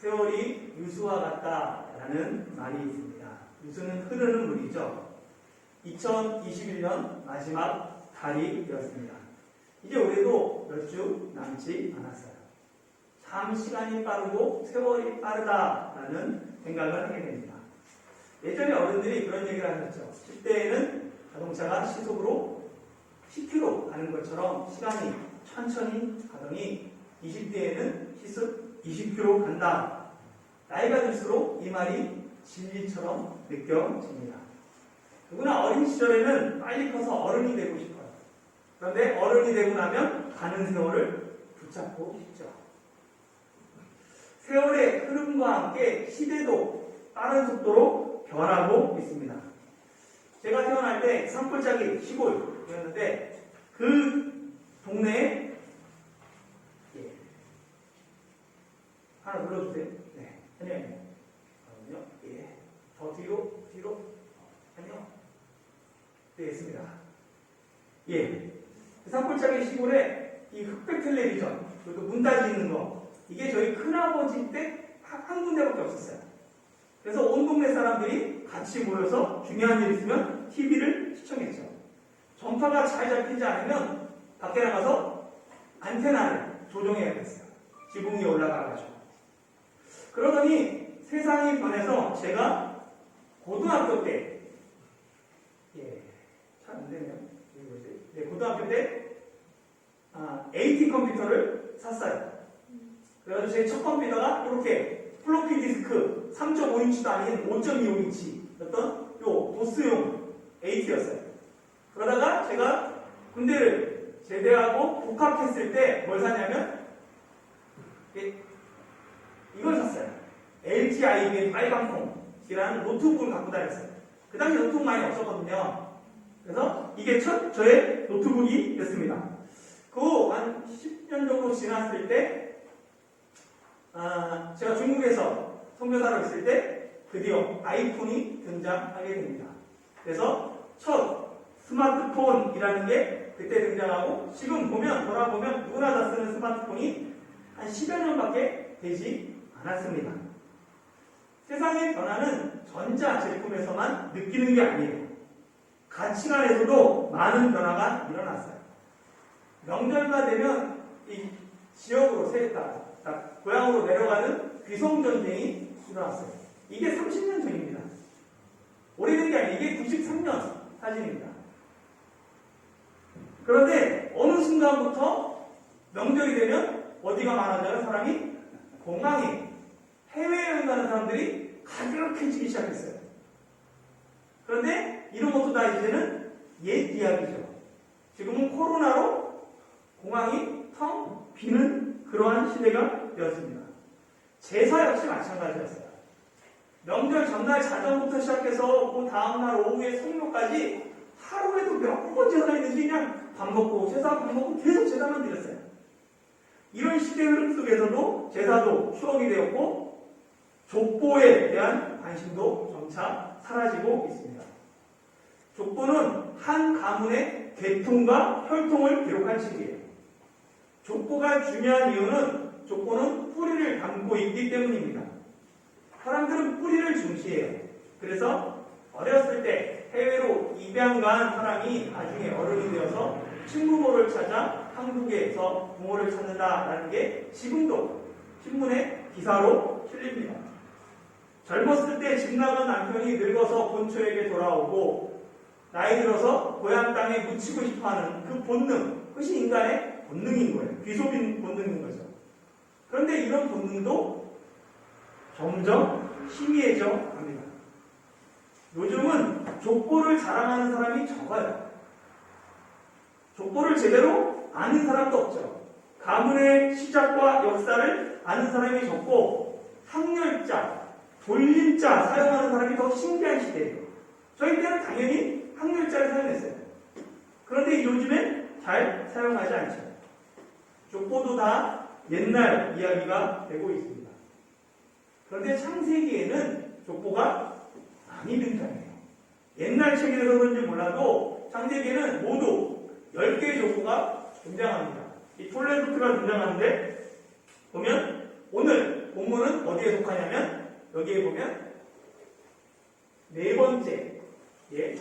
세월이 유수와 같다라는 말이 있습니다. 유수는 흐르는 물이죠. 2021년 마지막 달이 되었습니다. 이제 올해도 몇 주 남지 않았어요. 참 시간이 빠르고 세월이 빠르다라는 생각을 하게 됩니다. 예전에 어른들이 그런 얘기를 하셨죠. 10대에는 자동차가 시속으로 10km 가는 것처럼 시간이 천천히 가더니 20대에는 시속 20km 간다. 나이가 들수록 이 말이 진리처럼 느껴집니다. 누구나 어린 시절에는 빨리 커서 어른이 되고 싶어요. 그런데 어른이 되고 나면 가는 세월을 붙잡고 싶죠. 세월의 흐름과 함께 시대도 빠른 속도로 변하고 있습니다. 제가 태어날 때 산골짜기 시골이었는데 그 동네에 예. 하나 눌러주세요. 네. 아니요, 아니요. 아니요. 예. 더 뒤로, 뒤로. 아니요. 네, 있습니다. 예. 그 산골짜기 시골에 이 흑백 텔레비전, 그리고 문따지 있는 거, 이게 저희 큰아버지 때 한 군데밖에 없었어요. 그래서 온 동네 사람들이 같이 모여서 중요한 일 있으면 TV를 시청했죠. 전파가 잘 잡히지 않으면 밖에 나가서 안테나를 조정해야겠어요. 지붕 위에 올라가가지고. 그러더니 세상이 변해서 제가 고등학교 때, 예, 잘 안 되네요. 네, 고등학교 때, 아, AT 컴퓨터를 샀어요. 그래가지고 제 첫 컴퓨터가 이렇게 플로피 디스크 3.5인치도 아닌 5.25인치였던 요 도스용 AT였어요. 그러다가 제가 군대를 제대하고 복학했을 때뭘 사냐면 예, 이걸 샀어요. LG IBM 빨강통이라는 노트북을 갖고 다녔어요. 그 당시 노트북 많이 없었거든요. 그래서 이게 첫 저의 노트북이 됐습니다. 그한 10년 정도 지났을 때 아, 제가 중국에서 선교사로 있을 때 드디어 아이폰이 등장하게 됩니다. 그래서 첫 스마트폰이라는 게 그때 등장하고 지금 보면 돌아보면 누구나 다 쓰는 스마트폰이 한 10여 년밖에 되지 않았습니다. 세상의 변화는 전자 제품에서만 느끼는 게 아니에요. 가치관에서도 많은 변화가 일어났어요. 명절만 되면 이 지역으로 세다 고향으로 내려가는 귀성 전쟁이 일어났어요. 이게 30년 전입니다. 오래된 게 아니에요. 이게 93년 사진입니다. 그런데 어느 순간부터 명절이 되면 어디가 많아져요? 사람이 공항에 해외여행 가는 사람들이 가득해지기 시작했어요. 그런데 이런 것도 다 이제는 옛 이야기죠. 지금은 코로나로 공항이 텅 비는 그러한 시대가 되었습니다. 제사 역시 마찬가지였어요. 명절 전날 자정부터 시작해서 그 다음날 오후에 성묘까지 하루에도 몇 번 제사가 있는지 그냥 밥 먹고 제사 밥 먹고 계속 제사만 드렸어요. 이런 시대 흐름 속에서도 제사도 추억이 되었고 족보에 대한 관심도 점차 사라지고 있습니다. 족보는 한 가문의 계통과 혈통을 기록한 책이에요. 족보가 중요한 이유는 족보는 뿌리를 담고 있기 때문입니다. 사람들은 뿌리를 중시해요. 그래서 어렸을 때 해외로 입양 간 사람이 나중에 어른이 되어서 친부모를 찾아 한국에서 부모를 찾는다라는 게 지금도 신문에 기사로 실립니다. 젊었을 때 집 나간 남편이 늙어서 본초에게 돌아오고 나이 들어서 고향 땅에 묻히고 싶어하는 그 본능, 그것이 인간의 본능인 거예요. 귀소빈 본능인 거죠. 그런데 이런 본능도 점점 희미해져 갑니다. 요즘은 족보를 자랑하는 사람이 적어요. 족보를 제대로 아는 사람도 없죠. 가문의 시작과 역사를 아는 사람이 적고 학렬자, 돌림자 사용하는 사람이 더 신기한 시대예요. 저희 때는 당연히 학렬자를 사용했어요. 그런데 요즘엔 잘 사용하지 않죠. 족보도 다 옛날 이야기가 되고 있습니다. 그런데 창세기에는 족보가 많이 등장해요. 옛날 책에서 그런지 몰라도 창세기에는 모두 10개의 족보가 등장합니다. 이 톨레도트가 등장하는데 보면 오늘 본문 본문은 어디에 속하냐면 여기에 보면 네 번째 예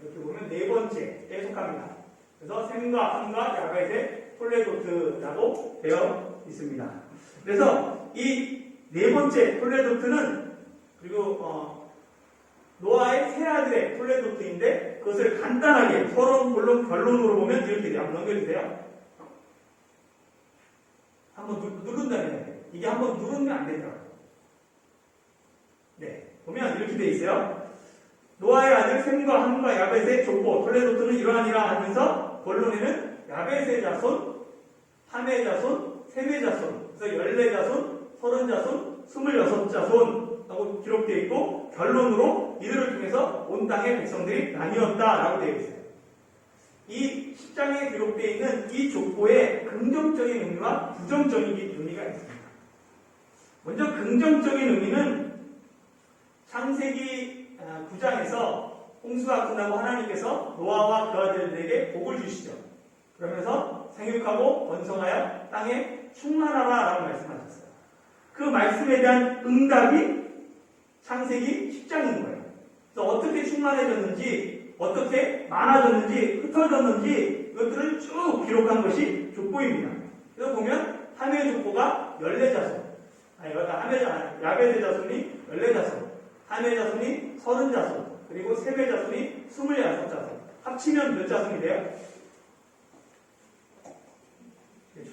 이렇게 보면 네 번째에 속합니다. 그래서 샘과 함과 야벳의 톨레도트라고 되어 있습니다. 그래서 이 네 번째 톨레도트는 그리고 어, 노아의 세 아들의 톨레도트인데 그것을 간단하게 서론 본론 결론으로 보면 이렇게 돼요. 한번 넘겨주세요. 한번 누, 누른다면. 이게 한번 누르면 안 되더라고요. 네, 보면 이렇게 돼 있어요. 노아의 아들 셈과 함과 야벳의 족보 톨레도트는 이러하니라 하면서 본론에는 야벳의 자손, 함의 자손, 셈의 자손, 그래서 열네 자손, 서른 자손, 스물여섯 자손하고 기록되어 있고 결론으로 이들을 통해서 온 땅의 백성들이 나뉘었다라고 되어 있어요. 이 10장에 기록되어 있는 이 족보에 긍정적인 의미와 부정적인 의미가 있습니다. 먼저 긍정적인 의미는 창세기 9장에서 홍수가 끝나고 하나님께서 노아와 그 아들들에게 복을 주시죠. 그러면서 생육하고 번성하여 땅에 충만하라 라고 말씀하셨어요. 그 말씀에 대한 응답이 창세기 10장인 거예요. 그래서 어떻게 충만해졌는지, 어떻게 많아졌는지, 흩어졌는지 이것들을 쭉 기록한 것이 족보입니다. 그래서 보면 함의 족보가 14자손, 아니, 함의 자, 야베의 자손이 14자손, 함의 자손이 30자손, 그리고 셈의 자손이 26자손. 합치면 몇 자손이 돼요?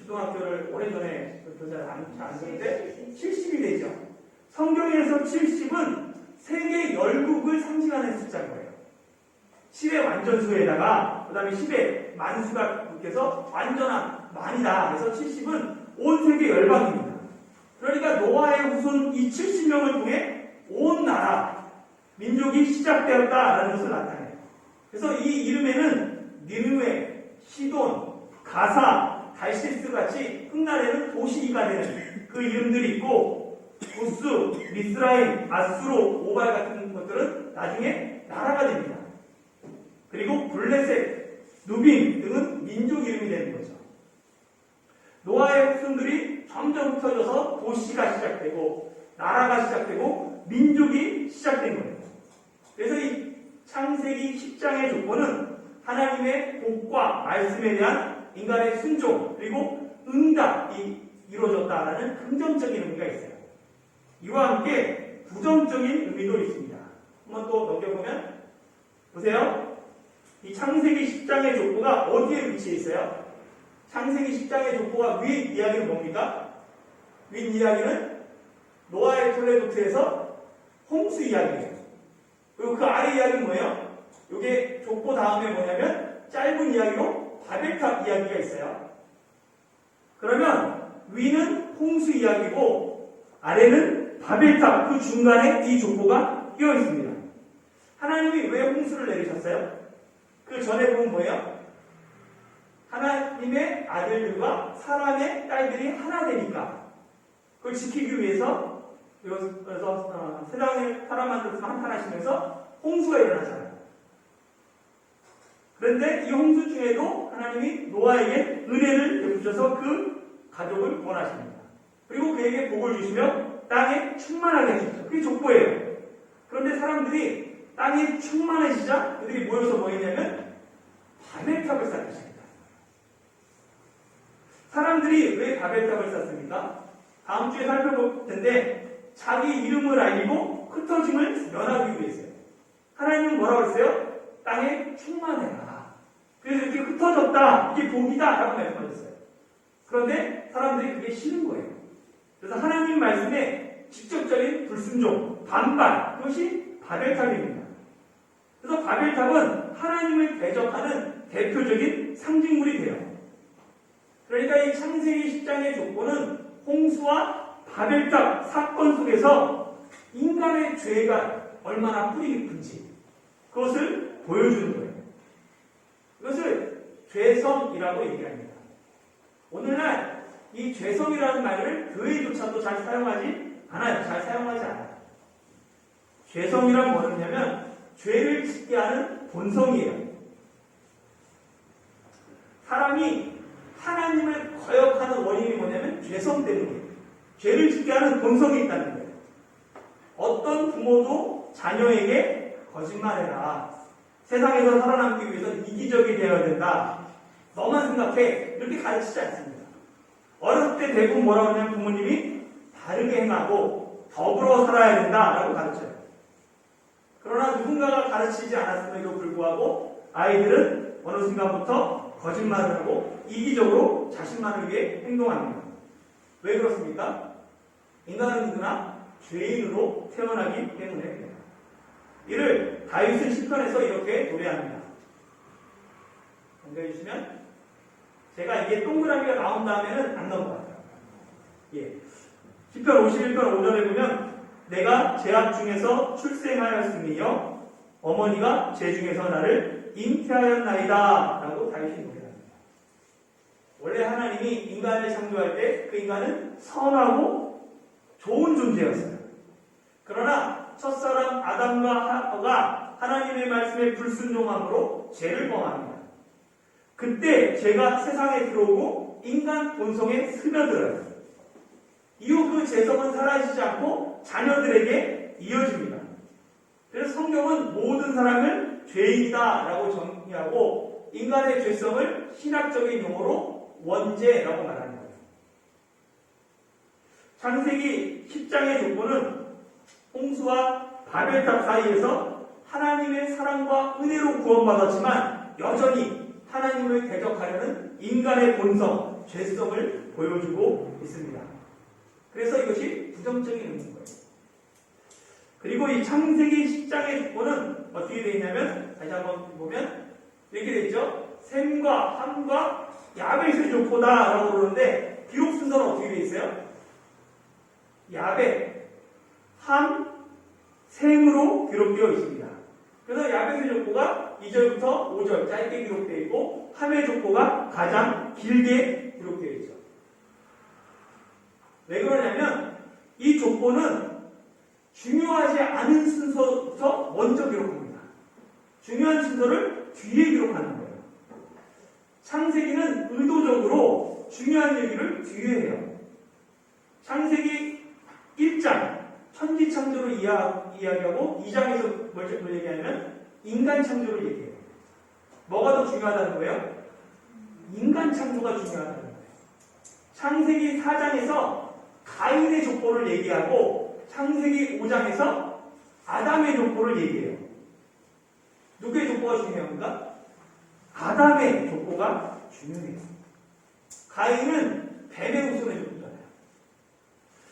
초등학교를 오래전에 교사를 안, 안 듣는데 70이 되죠. 성경에서 70은 세계 열국을 상징하는 숫자인 거예요. 10의 완전수에다가 그 다음에 10의 만수가 붙여서 완전한 만이다. 그래서 70은 온 세계 열방입니다. 그러니까 노아의 후손 이 70명을 통해 온 나라, 민족이 시작되었다라는 것을 나타내요. 그래서 이 이름에는 니누에, 시돈, 가사, 달시스 같이 흑날에는 도시가 되는 그 이름들이 있고 보스, 미스라임, 아수로, 오발 같은 것들은 나중에 나라가 됩니다. 그리고 블레셋, 누빈 등은 민족 이름이 되는 거죠. 노아의 후손들이 점점 흩어져서 도시가 시작되고 나라가 시작되고 민족이 시작된 거예요. 그래서 이 창세기 10장의 조건은 하나님의 복과 말씀에 대한 인간의 순종 그리고 응답이 이루어졌다라는 긍정적인 의미가 있어요. 이와 함께 부정적인 의미도 있습니다. 한번 또 넘겨보면 보세요. 이 창세기 10장의 족보가 어디에 위치해 있어요? 창세기 10장의 족보가 윗 이야기는 뭡니까? 윗 이야기는 노아의 톨레도트에서 홍수 이야기예요. 그리고 그 아래 이야기는 뭐예요? 이게 족보 다음에 뭐냐면 짧은 이야기로 바벨탑 이야기가 있어요. 그러면 위는 홍수 이야기고 아래는 바벨탑 그 중간에 이 족보가 끼어 있습니다. 하나님이 왜 홍수를 내리셨어요? 그 전에 보면 뭐예요? 하나님의 아들들과 사람의 딸들이 하나 되니까 그걸 지키기 위해서 그래서 어, 세상에 사람 만들어서 한탄하시면서 홍수가 일어나잖아요. 그런데 이 홍수 중에도 하나님이 노아에게 은혜를 베푸셔서 그 가족을 원하십니다. 그리고 그에게 복을 주시며 땅에 충만하게 해주셨죠. 그게 족보예요. 그런데 사람들이 땅이 충만해지자 그들이 모여서 뭐 했냐면 바벨탑을 쌓았습니다. 사람들이 왜 바벨탑을 쌓습니까? 다음 주에 살펴볼 텐데 자기 이름을 알리고 흩어짐을 면하기 위해서요. 하나님은 뭐라고 했어요? 땅에 충만해라. 그래서 이렇게 흩어졌다. 이게 복이다. 라고 말씀하셨어요. 그런데 사람들이 그게 싫은 거예요. 그래서 하나님 말씀에 직접적인 불순종, 반발, 그것이 바벨탑입니다. 그래서 바벨탑은 하나님을 대적하는 대표적인 상징물이 돼요. 그러니까 이 창세기 10장의 조건은 홍수와 바벨탑 사건 속에서 인간의 죄가 얼마나 뿌리 깊은지 그것을 보여주는 거예요. 이것을 죄성이라고 얘기합니다. 오늘날 이 죄성이라는 말을 교회조차도 잘 사용하지 않아요. 잘 사용하지 않아요. 죄성이란 뭐냐면 죄를 짓게 하는 본성이에요. 사람이 하나님을 거역하는 원인이 뭐냐면 죄성 때문이에요. 죄를 짓게 하는 본성이 있다는 거예요. 어떤 부모도 자녀에게 거짓말해라. 세상에서 살아남기 위해서는 이기적이 되어야 된다. 너만 생각해. 이렇게 가르치지 않습니다. 어렸을 때 대부분 뭐라고 하냐면 부모님이 다르게 행하고 더불어 살아야 된다라고 가르쳐요. 그러나 누군가가 가르치지 않았음에도 불구하고 아이들은 어느 순간부터 거짓말을 하고 이기적으로 자신만을 위해 행동합니다. 왜 그렇습니까? 인간은 누구나 죄인으로 태어나기 때문에 이를 다윗은 시편에서 이렇게 노래합니다. 공개해 주시면 제가 이게 동그라미가 나온 다음에는 안 넘어가요. 예. 시편 51편 5절에 보면 내가 제약 중에서 출생하였으며 어머니가 제 중에서 나를 잉태하였나이다 라고 다윗이 노래합니다. 원래 하나님이 인간을 창조할 때 그 인간은 선하고 좋은 존재였어요. 그러나 첫사람 아담과 하와가 하나님의 말씀에 불순종함으로 죄를 범합니다. 그때 죄가 세상에 들어오고 인간 본성에 스며들어요. 이후 그 죄성은 사라지지 않고 자녀들에게 이어집니다. 그래서 성경은 모든 사람을 죄인이다라고 정의하고 인간의 죄성을 신학적인 용어로 원죄라고 말합니다. 창세기 10장의 조건은 홍수와 바벨탑 사이에서 하나님의 사랑과 은혜로 구원받았지만 여전히 하나님을 대적하려는 인간의 본성, 죄성을 보여주고 있습니다. 그래서 이것이 부정적인 의미인 거예요. 그리고 이 창세기 10장의 조건은 어떻게 되어 있냐면 다시 한번 보면 이렇게 되어 있죠. 샘과 함과 야벳의 조포다라고 그러는데 기록 순서는 어떻게 되어 있어요? 야벳, 함, 셈으로 기록되어 있습니다. 그래서 야벳의 족보가 2절부터 5절 짧게 기록되어 있고 함의 족보가 가장 길게 기록되어 있죠. 왜 그러냐면 이 족보는 중요하지 않은 순서부터 먼저 기록합니다. 중요한 순서를 뒤에 기록하는 거예요. 창세기는 의도적으로 중요한 얘기를 뒤에 해요. 창세기 1장 천지 창조를 이야, 이야기하고 2장에서 뭘, 뭘 얘기하냐면 인간 창조를 얘기해요. 뭐가 더 중요하다는 거예요? 인간 창조가 중요하다는 거예요. 창세기 4장에서 가인의 족보를 얘기하고 창세기 5장에서 아담의 족보를 얘기해요. 누구의 족보가 중요합니까? 아담의 족보가 중요해요. 가인은 뱀의 후손의 족보잖아요.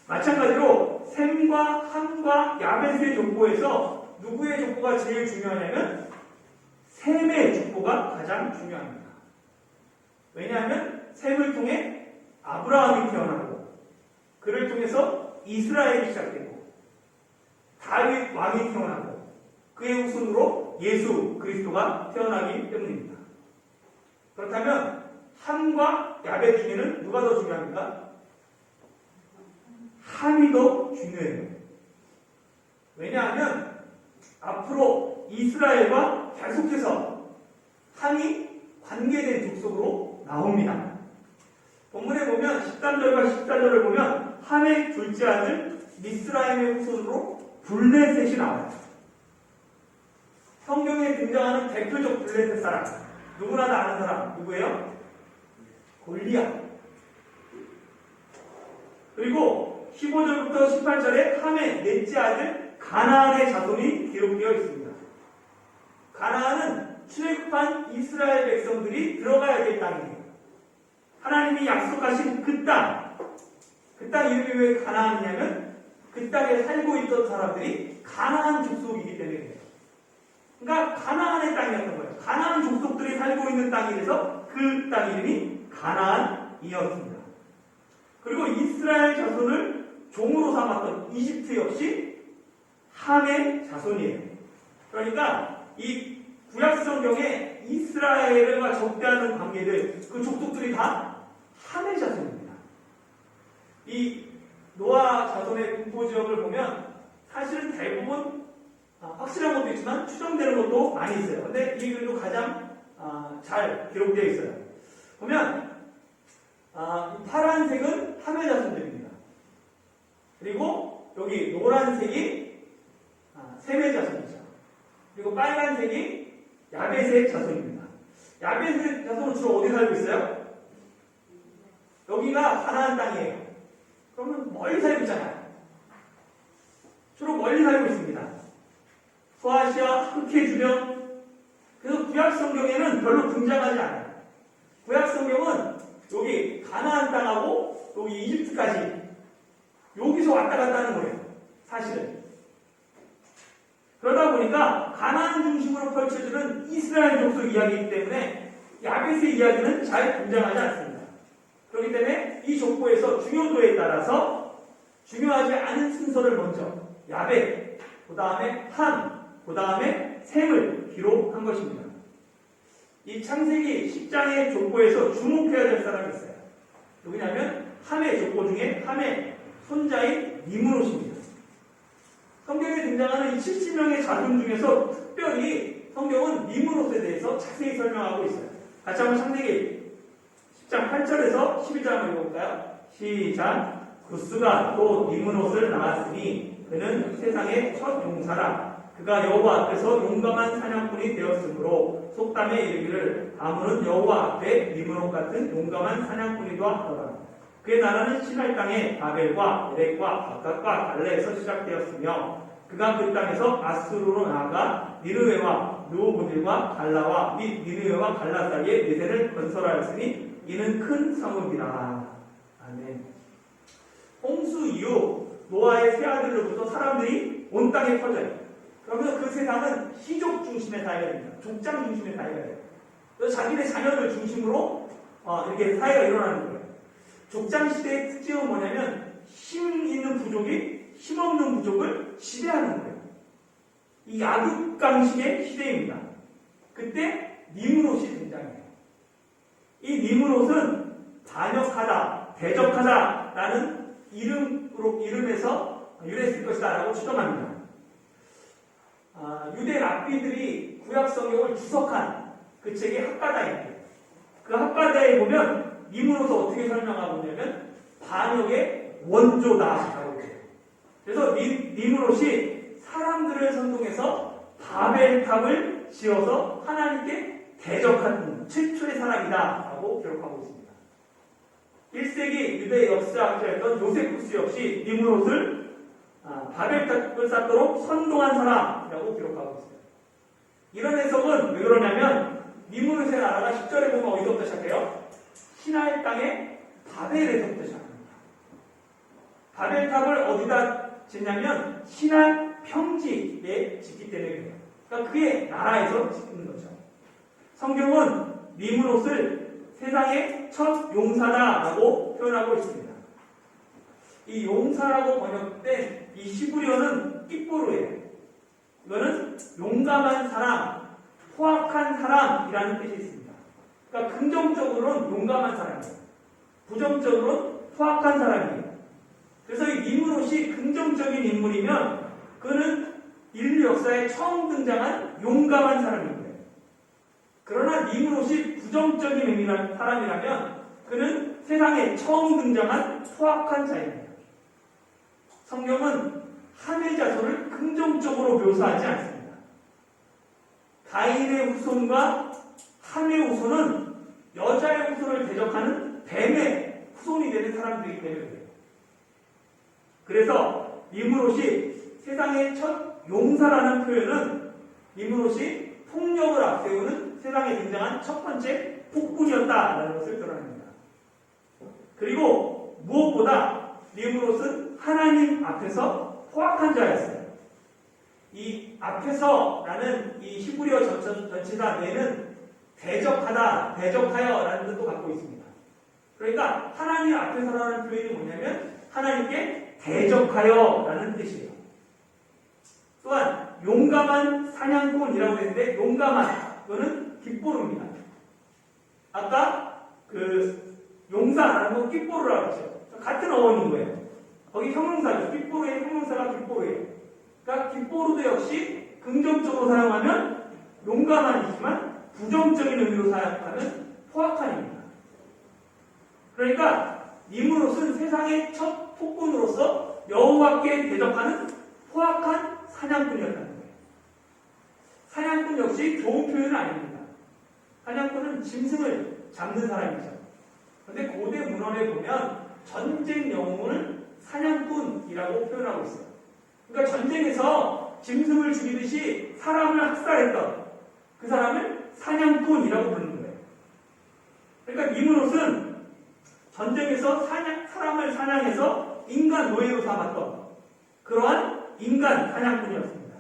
마찬가지로 샘과 함과 야벳의 족보에서 누구의 족보가 제일 중요하냐면 샘의 족보가 가장 중요합니다. 왜냐하면 샘을 통해 아브라함이 태어나고 그를 통해서 이스라엘이 시작되고 다윗 왕이 태어나고 그의 후손으로 예수 그리스도가 태어나기 때문입니다. 그렇다면 함과 야벳 중에는 누가 더 중요합니까? 함이 더 중요해요. 왜냐하면 앞으로 이스라엘과 계속해서 함이 관계된 족속으로 나옵니다. 본문에 보면 13절과 14절을 보면 함의 둘째 아들 미스라임의 후손으로 블레셋이 나와요. 성경에 등장하는 대표적 블레셋 사람 누구나 다 아는 사람 누구예요? 골리앗. 그리고 15절부터 18절에 함의 넷째 아들 가나안의 자손이 기록되어 있습니다. 가나안은 출애굽한 이스라엘 백성들이 들어가야 될 땅이에요. 하나님이 약속하신 그 땅, 그 땅 이름이 왜 가나안이냐면 그 땅에 살고 있던 사람들이 가나안 족속이기 때문에 그래요. 그러니까 가나안의 땅이었던 거예요. 가나안 족속들이 살고 있는 땅이라서 그 땅 이름이 가나안이었습니다. 그리고 이스라엘 자손을 종으로 삼았던 이집트 역시 함의 자손이에요. 그러니까 이 구약 성경에 이스라엘과 적대하는 관계들 그 족속들이 다 함의 자손입니다. 이 노아 자손의 분포 지역을 보면 사실은 대부분 아, 확실한 것도 있지만 추정되는 것도 많이 있어요. 근데 이 글도 가장 아, 잘 기록되어 있어요. 보면 아, 이 파란색은 함의 자손들입니다. 그리고 여기 노란색이 아, 세메 자손이죠. 그리고 빨간색이 야베색 자손입니다. 야베색 자손은 주로 어디 살고 있어요? 여기가 가나안 땅이에요. 그러면 멀리 살고 있잖아요. 주로 멀리 살고 있습니다. 소아시아, 흑해 주변. 그래서 구약 성경에는 별로 등장하지 않아요. 구약 성경은 여기 가나안 땅하고 여기 이집트까지 여기서 왔다 갔다 하는 거예요. 사실은. 그러다 보니까 가나안 중심으로 펼쳐지는 이스라엘 족속 이야기이기 때문에 야벳의 이야기는 잘 등장하지 않습니다. 그렇기 때문에 이 족보에서 중요도에 따라서 중요하지 않은 순서를 먼저 야벳, 그 다음에 함, 그 다음에 셈을 기록한 것입니다. 이 창세기 10장의 족보에서 주목해야 될 사람이 있어요. 누구냐면 함의 족보 중에 함의 손자인 니무롯입니다. 성경에 등장하는 이 70명의 자손 중에서 특별히 성경은 니무롯에 대해서 자세히 설명하고 있어요. 같이 한번 창세기 10장 8절에서 11절 한번 읽어볼까요? 시작. 구스가 또 니무롯을 낳았으니 그는 세상의 첫 용사라. 그가 여호와 앞에서 용감한 사냥꾼이 되었으므로 속담에 이르기를 아무는 여호와 앞에 니무롯 같은 용감한 사냥꾼이도 하더라. 그의 나라는 신할 땅의 바벨과 에렉과 바깥과 갈레에서 시작되었으며 그가 그 땅에서 아수르로 나아가 니르웨와 누오보딜과 갈라와 및 니르웨와 갈라 사이에 미세를 건설하였으니 이는 큰 성읍이라. 아멘. 홍수 이후 노아의 세 아들로부터 사람들이 온 땅에 퍼져요. 그러면 그 세상은 희족 중심의 사회가 됩니다. 족장 중심의 사회가 돼요. 자기네 자녀들 중심으로 어, 이렇게 사회가 일어나는 거예요. 족장 시대의 특징은 뭐냐면 힘 있는 부족이 힘 없는 부족을 지배하는 거예요. 이 야극강식의 시대입니다. 그때 니무롯이 등장해요. 이 니무롯은 반역하다, 대적하다라는 이름으로 이름에서 유래했을 것이다라고 추정합니다. 아, 유대 랍비들이 구약 성경을 주석한 그 책이 학가다입니다. 그 학가다에 보면 니무롯을 어떻게 설명하고 있냐면 반역의 원조다라고 해요. 그래서 니, 니무롯이 사람들을 선동해서 바벨탑을 지어서 하나님께 대적한 최초의 사람이다라고 기록하고 있습니다. 1세기 유대 역사학자였던 요세푸스 역시 니무롯을 아, 바벨탑을 쌓도록 선동한 사람이라고 기록하고 있어요. 이런 해석은 왜 그러냐면 니무롯의 나라가 10절에 보면 어디서부터 시작해요? 시나의 땅에 바벨에서부터 시작합니다. 바벨탑을 어디다 짓냐면 시나 평지에 짓기 때문에 그래요. 그러니까 그의 나라에서 짓는 거죠. 성경은 니무롯을 세상의 첫 용사다라고 표현하고 있습니다. 이 용사라고 번역된 이 시브리어는 끼뽀르예요. 이거는 용감한 사람, 포악한 사람이라는 뜻이 있습니다. 그러니까 긍정적으로는 용감한 사람이에요. 부정적으로는 포악한 사람이에요. 그래서 이 니무롯이 긍정적인 인물이면 그는 인류 역사에 처음 등장한 용감한 거예요. 그러나 니무롯이 부정적인 의미의 사람이라면 그는 세상에 처음 등장한 포악한 자입니다. 성경은 함의 자손을 긍정적으로 묘사하지 않습니다. 가인의 후손과 함의 후손은 여자의 후손을 대적하는 뱀의 후손이 되는 사람들이기 때문에 그래요. 그래서 니무롯이 세상의 첫 용사라는 표현은 니무롯이 폭력을 앞세우는 세상에 등장한 첫 번째 폭군이었다라는 것을 드러냅니다. 그리고 무엇보다 니무롯은 하나님 앞에서 포악한 자였어요. 이 앞에서라는 이 히브리어 전체가 내는 대적하다, 대적하여라는 뜻도 갖고 있습니다. 그러니까 하나님 앞에서라는 표현이 뭐냐면 하나님께 대적하여라는 뜻이에요. 또한 용감한 사냥꾼이라고 했는데 용감한 이거는 깃보루입니다. 아까 그 용사라는 건 깃보루라고 했죠. 같은 어원인 거예요. 거기 형용사죠. 깃보루의 형용사가 깃보루예요. 그러니까 깃보루도 역시 긍정적으로 사용하면 용감한이지만 부정적인 의미로 사용하면 포악한입니다. 그러니까 니무롯은 세상의 첫 폭군으로서 여호와께 대적하는 포악한 사냥꾼이었다는 거예요. 사냥꾼 역시 좋은 표현은 아닙니다. 사냥꾼은 짐승을 잡는 사람이죠. 그런데 고대 문헌에 보면 전쟁 영웅을 사냥꾼이라고 표현하고 있어요. 그러니까 전쟁에서 짐승을 죽이듯이 사람을 학살했던 그 사람을 사냥꾼이라고 부르는 거예요. 그러니까 니무롯은 전쟁에서 사냥, 사람을 사냥해서 인간 노예로 삼았던 그러한 인간 사냥꾼이었습니다.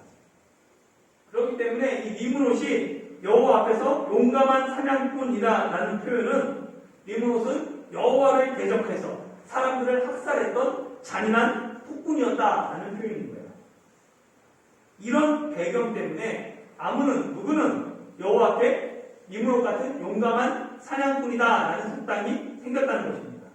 그렇기 때문에 이 니무롯이 여호와 앞에서 용감한 사냥꾼이다라는 표현은 니무롯은 여호와를 대적해서 사람들을 학살했던 잔인한 폭군이었다라는 표현인 거예요. 이런 배경 때문에 아무는 누구는 여호와 앞에 니무롯 같은 용감한 사냥꾼이다라는 속담이 생겼다는 것입니다.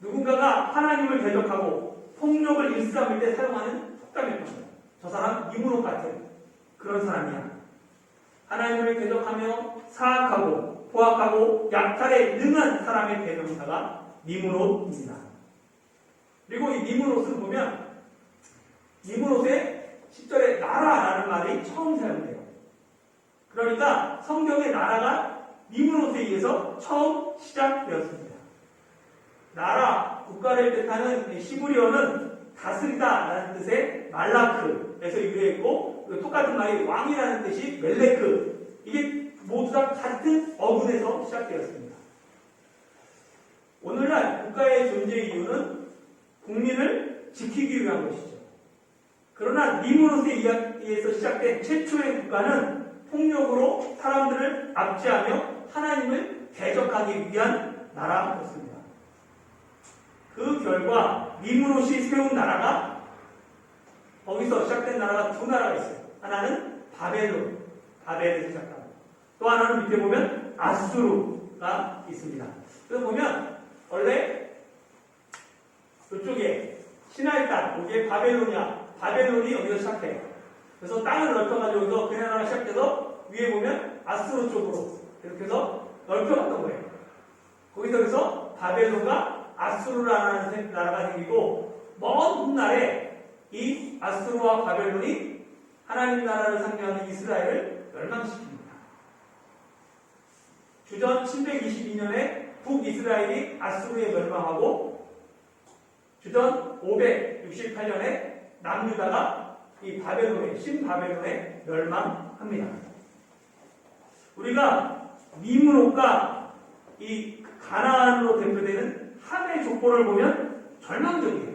누군가가 하나님을 대적하고 폭력을 일삼을 때 사용하는 속담일 겁니다. 저 사람 니무롯 같은 그런 사람이야. 하나님을 대적하며 사악하고 포악하고 약탈에 능한 사람의 대명사가 니무롯입니다. 그리고 이 니무롯을 보면 니무롯의 10절에 나라라는 말이 처음 사용돼요. 그러니까 성경의 나라가 니무롯에 의해서 처음 시작되었습니다. 나라, 국가를 뜻하는 시브리어는 다스리다라는 뜻의 말라크에서 유래했고 그 똑같은 말이 왕이라는 뜻이 멜레크 이게 모두 다 같은 어근에서 시작되었습니다. 오늘날 국가의 존재 이유는 국민을 지키기 위한 것이죠. 그러나 니무롯에 의해서 시작된 최초의 국가는 폭력으로 사람들을 압제하며 하나님을 대적하기 위한 나라였습니다. 그 결과 니무롯이 세운 나라가 거기서 시작된 나라가 두 나라가 있어요. 하나는 바벨론, 바벨에서 시작합니다. 또 하나는 밑에 보면 아수르가 있습니다. 그래서 보면 원래 이쪽에 시나이 땅, 여기에 바벨론이야. 바벨론이 여기서 시작해요. 그래서 땅을 넓혀가지고 여기서 그 나라가 시작돼서 위에 보면 아수르 쪽으로 이렇게 해서 넓혀갔던 거예요. 거기서 그래서 바벨론과 아수르라는 나라가 생기고 먼 훗날에 이 아수르와 바벨론이 하나님 나라를 상징하는 이스라엘을 멸망시킵니다. 주전 722년에 북이스라엘이 아수르에 멸망하고 주전 568년에 남유다가 이 바벨론에 신바벨론에 멸망합니다. 우리가 미문옥과 이 가나안으로 대표되는 함의 족보를 보면 절망적이에요.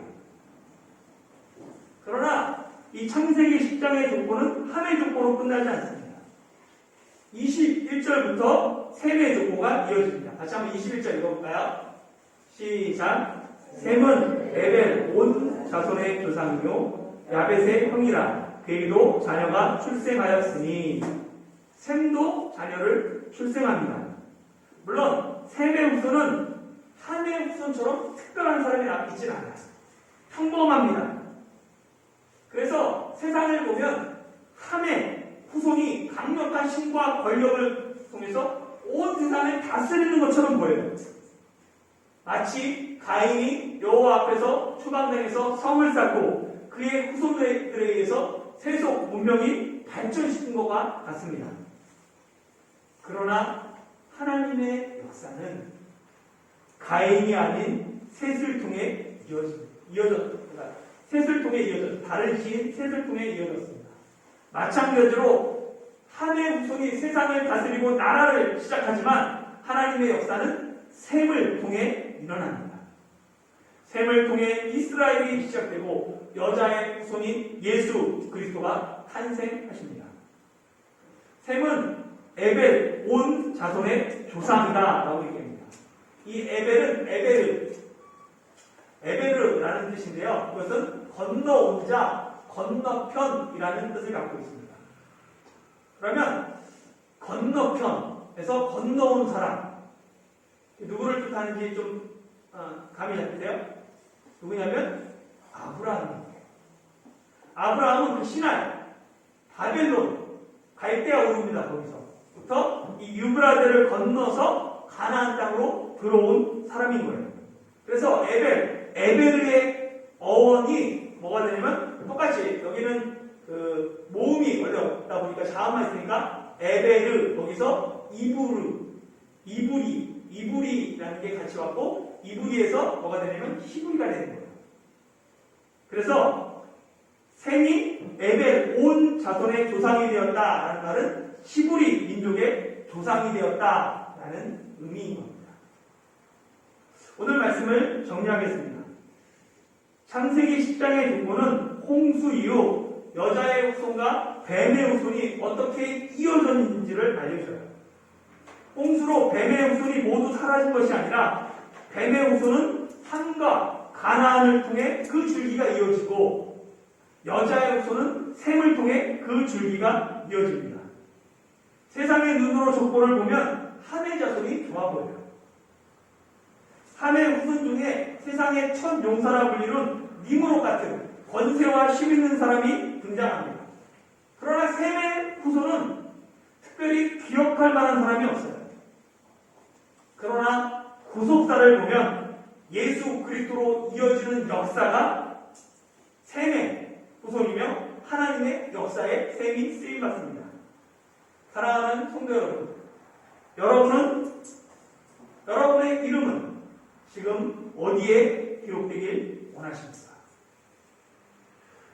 그러나 이 창세기 10장의 족보는 함의 족보로 끝나지 않습니다. 21절부터 셈의 족보가 이어집니다. 다시 한번 21절 읽어볼까요? 시작. 셈은 에벨 온 자손의 조상이요 야벳의 형이라 그에게도 자녀가 출생하였으니 셈도 자녀를 출생합니다. 물론 셈의 후손은 함의 후손처럼 특별한 사람이 있진 않아요. 평범합니다. 그래서 세상을 보면 함의 후손이 강력한 신과 권력을 통해서 온 세상을 다스리는 것처럼 보여요. 마치 가인이 여호와 앞에서 추방당해서 성을 쌓고 그의 후손들에 의해서 세속 문명이 발전시킨 것과 같습니다. 그러나 하나님의 역사는 가인이 아닌 셋을 통해 이어졌습니다. 셋을 통해 이어졌, 다른 시인 셋을 통해 이어졌습니다. 마찬가지로 한의 후손이 세상을 다스리고 나라를 시작하지만 하나님의 역사는 셈을 통해 일어납니다. 셈을 통해 이스라엘이 시작되고 여자의 후손인 예수 그리스도가 탄생하십니다. 셈은 에벨 온 자손의 조상이다 라고 얘기합니다. 이 에벨은 에베르 에베르라는 뜻인데요. 그것은 건너온 자, 건너편이라는 뜻을 갖고 있습니다. 그러면 건너편에서 건너온 사람 누구를 뜻하는지 좀 어, 감이 잡히세요? 누구냐면 아브라함입니다. 아브라함은 그 시나이, 바벨론, 갈대아 오릅니다. 거기서부터 이 유브라데를 건너서 가나안 땅으로 들어온 사람인 거예요. 그래서 에벨, 에벨의 어원이 뭐가 되냐면 똑같이 여기는 그 모음이 원래 없다 보니까 자음만 있으니까 에베르 거기서 이부르 이부리 이부리라는 게 같이 왔고 이부리에서 뭐가 되냐면 히브리가 되는 거예요. 그래서 셈이 에벨 온 자손의 조상이 되었다라는 말은 히브리 민족의 조상이 되었다라는 의미인 겁니다. 오늘 말씀을 정리하겠습니다. 창세기 10장의 조건은 홍수 이후 여자의 후손과 뱀의 후손이 어떻게 이어졌는지를 알려줘요. 홍수로 뱀의 후손이 모두 사라진 것이 아니라 뱀의 후손은 함과 가나안을 통해 그 줄기가 이어지고 여자의 후손은 셈을 통해 그 줄기가 이어집니다. 세상의 눈으로 족보를 보면 함의 자손이 좋아 보여요. 함의 후손 중에 세상의 첫 용사라 불리는 니무롯 같은 권세와 힘 있는 사람이 등장합니다. 그러나 셈의 후손은 특별히 기억할 만한 사람이 없어요. 그러나 구속사를 보면 예수 그리스도로 이어지는 역사가 셈의 후손이며 하나님의 역사에 셈이 쓰임 받습니다. 사랑하는 성도 여러분, 여러분은 여러분의 이름은 지금 어디에 기록되길 원하십니까?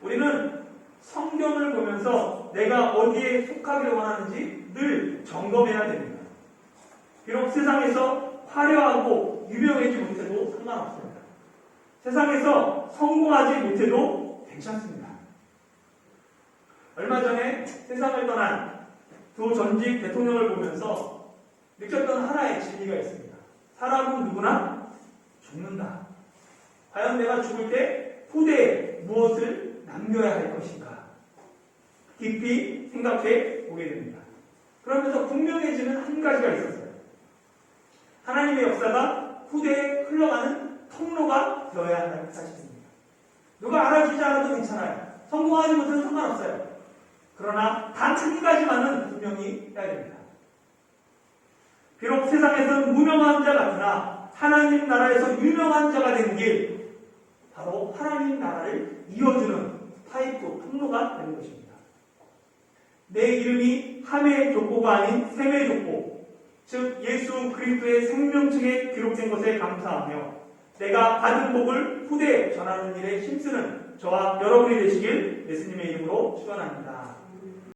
우리는 성경을 보면서 내가 어디에 속하기를 원하는지 늘 점검해야 됩니다. 비록 세상에서 화려하고 유명하지 못해도 상관없습니다. 세상에서 성공하지 못해도 괜찮습니다. 얼마 전에 세상을 떠난 두 전직 대통령을 보면서 느꼈던 하나의 진리가 있습니다. 사람은 누구나 죽는다. 과연 내가 죽을 때 후대에 무엇을 남겨야 할 것인가? 깊이 생각해 보게 됩니다. 그러면서 분명해지는 한 가지가 있었어요. 하나님의 역사가 후대에 흘러가는 통로가 되어야 한다는 사실입니다. 누가 알아주지 않아도 괜찮아요. 성공하지 못해도 상관없어요. 그러나 단한 가지만은 분명히 해야 됩니다. 비록 세상에서는 무명한 자 같으나 하나님 나라에서 유명한 자가 되는 길, 바로 하나님 나라를 이어주는 파이프 통로가 되는 것입니다. 내 이름이 함의 족보가 아닌 셈의 족보, 즉 예수 그리스도의 생명책에 기록된 것에 감사하며 내가 받은 복을 후대에 전하는 일에 힘쓰는 저와 여러분이 되시길 예수님의 이름으로 축원합니다.